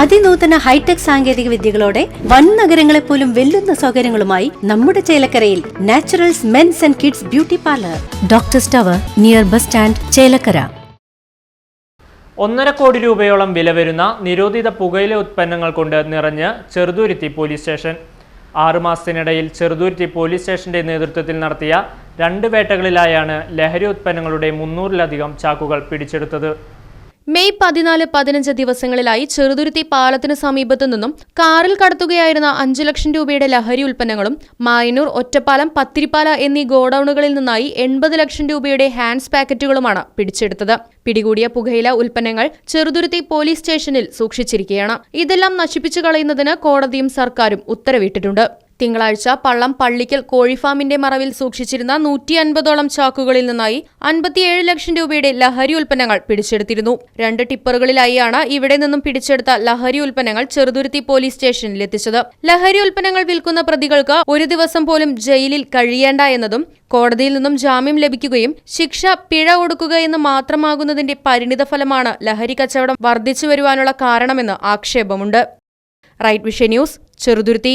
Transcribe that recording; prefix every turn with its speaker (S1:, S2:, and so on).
S1: അതിനൂതന hi tech സാങ്കേതിക വിദ്യകളോടെ വൻ നഗരങ്ങളെ പോലും വെല്ലുന്ന സൗകര്യങ്ങളുമായി നമ്മുടെ ചേലക്കരയിൽ Naturals men's and kids beauty parlour. Doctor tower near bus stand Chelakkara.
S2: ഒന്നര കോടി രൂപയോളം വില വരുന്ന നിരോധിത പുകയില ഉത്പന്നങ്ങൾ കൊണ്ട് നിറഞ്ഞ് ചെറുതുരുത്തി പോലീസ് സ്റ്റേഷൻ. ആറുമാസത്തിനിടയിൽ ചെറുതുരുത്തി പോലീസ് സ്റ്റേഷന്റെ നേതൃത്വത്തിൽ നടത്തിയ രണ്ട് വേട്ടകളിലായാണ് ലഹരി ഉത്പന്നങ്ങളുടെ മുന്നൂറിലധികം ചാക്കുകൾ പിടിച്ചെടുത്തത്.
S3: മെയ് പതിനാല് പതിനഞ്ച് ദിവസങ്ങളിലായി ചെറുതുരുത്തി പാലത്തിന് സമീപത്തു നിന്നും കാറിൽ കടത്തുകയായിരുന്ന അഞ്ചു ലക്ഷം രൂപയുടെ ലഹരി ഉൽപ്പന്നങ്ങളും മായനൂർ ഒറ്റപ്പാലം പത്തിരിപ്പാല എന്നീ ഗോഡൌണുകളിൽ നിന്നായി എൺപത് ലക്ഷം രൂപയുടെ ഹാൻഡ്സ് പാക്കറ്റുകളുമാണ് പിടിച്ചെടുത്തത്. പിടികൂടിയ പുകയില ഉൽപ്പന്നങ്ങൾ ചെറുതുരുത്തി പോലീസ് സ്റ്റേഷനിൽ സൂക്ഷിച്ചിരിക്കുകയാണ്. ഇതെല്ലാം നശിപ്പിച്ചു കളയുന്നതിന് കോടതിയും സർക്കാരും ഉത്തരവിട്ടിട്ടുണ്ട്. തിങ്കളാഴ്ച പള്ളം പള്ളിക്കൽ കോഴിഫാമിന്റെ മറവിൽ സൂക്ഷിച്ചിരുന്ന നൂറ്റി അൻപതോളം ചാക്കുകളിൽ നിന്നായി അൻപത്തിയേഴ് ലക്ഷം രൂപയുടെ ലഹരി ഉൽപ്പന്നങ്ങൾ പിടിച്ചെടുത്തിരുന്നു. രണ്ട് ടിപ്പറുകളിലായാണ് ഇവിടെ നിന്നും പിടിച്ചെടുത്ത ലഹരി ഉൽപ്പന്നങ്ങൾ ചെറുതുരുത്തി പോലീസ് സ്റ്റേഷനിൽ എത്തിച്ചത്. ലഹരി ഉൽപ്പന്നങ്ങൾ വിൽക്കുന്ന പ്രതികൾക്ക് ഒരു ദിവസം പോലും ജയിലിൽ കഴിയേണ്ട എന്നതും കോടതിയിൽ നിന്നും ജാമ്യം ലഭിക്കുകയും ശിക്ഷ പിഴ കൊടുക്കുകയെന്ന് മാത്രമാകുന്നതിന്റെ പരിണിതഫലമാണ് ലഹരി കച്ചവടം വർദ്ധിച്ചു വരുവാനുള്ള കാരണമെന്ന് ആക്ഷേപമുണ്ട്. Right vision news Cheruthuruthy.